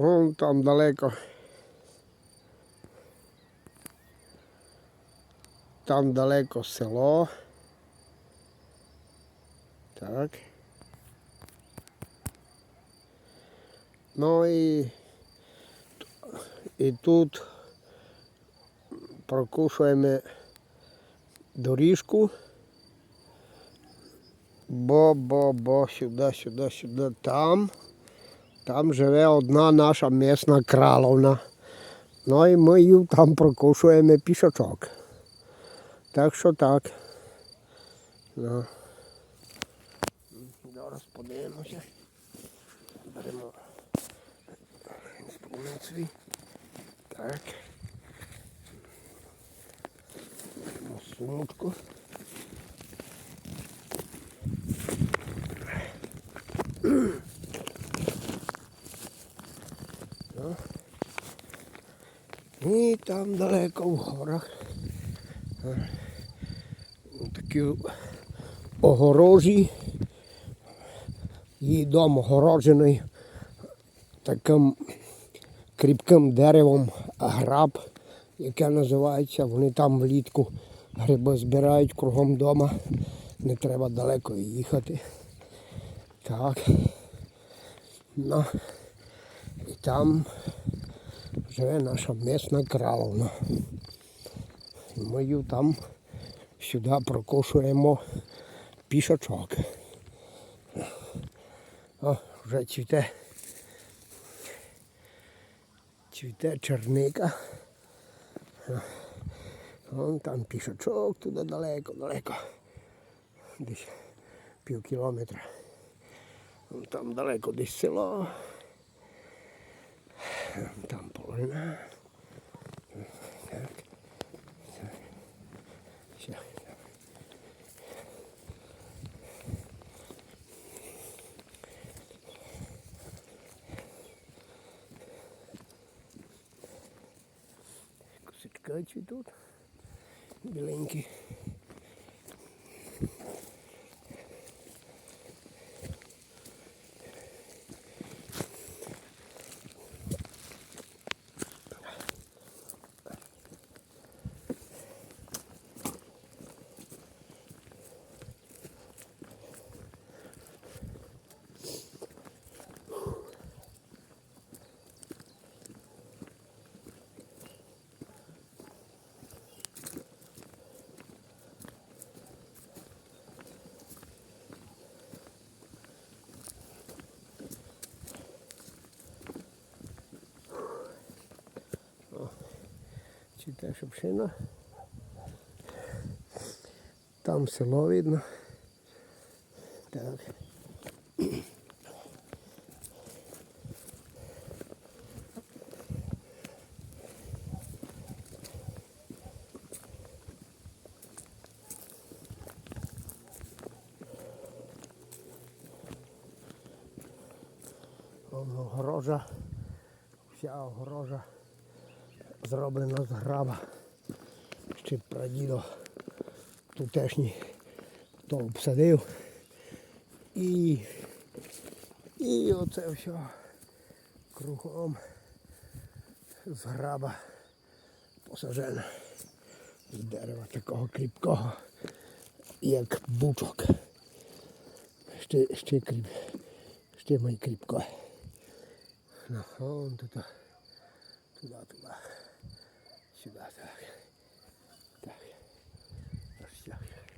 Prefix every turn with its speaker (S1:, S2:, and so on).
S1: Вон там далеко. Там далеко село. Так. Ну і, і тут прокушуємо доріжку. Бо, бо, бо, сюди, сюди, сюди, там. Tam žive odna naša mestna kralovna. No i my ju tam prokušujemy pisoczok. Tak što tak. No. Dobro, spodajemo se. Beremo spunaci. Tak. Sumutko. Mm-hmm. І там далеко в горах. Такі огорожі. Її дом огороджений таким кріпким деревом граб, яке називається. Вони там влітку гриби збирають кругом дома. Не треба далеко їхати. Так. Ну, і там живе наша місна краловна. Ми її там сюди прокушуємо пішочок. О, вже цвіте. Цвіте черника. Вон там пішочок туди далеко, далеко. Десь пів кілометра. Вон там далеко десь село. Вон Там полина. Так. Так. Все. Косичка цвітуть. Біленькі. Цвіте шипшина. Там село видно. Так. Огорожа. Вся огорожа зроблена з граба. Ще прадідо тутешній то обсадив. І, і оце все кругом з граба посажено. З дерева такого кріпкого, як бучок. Ще, ще кріп, ще май кріпко. Ну, вон тут. Туди, туди. Сюда так. Так. Аж так.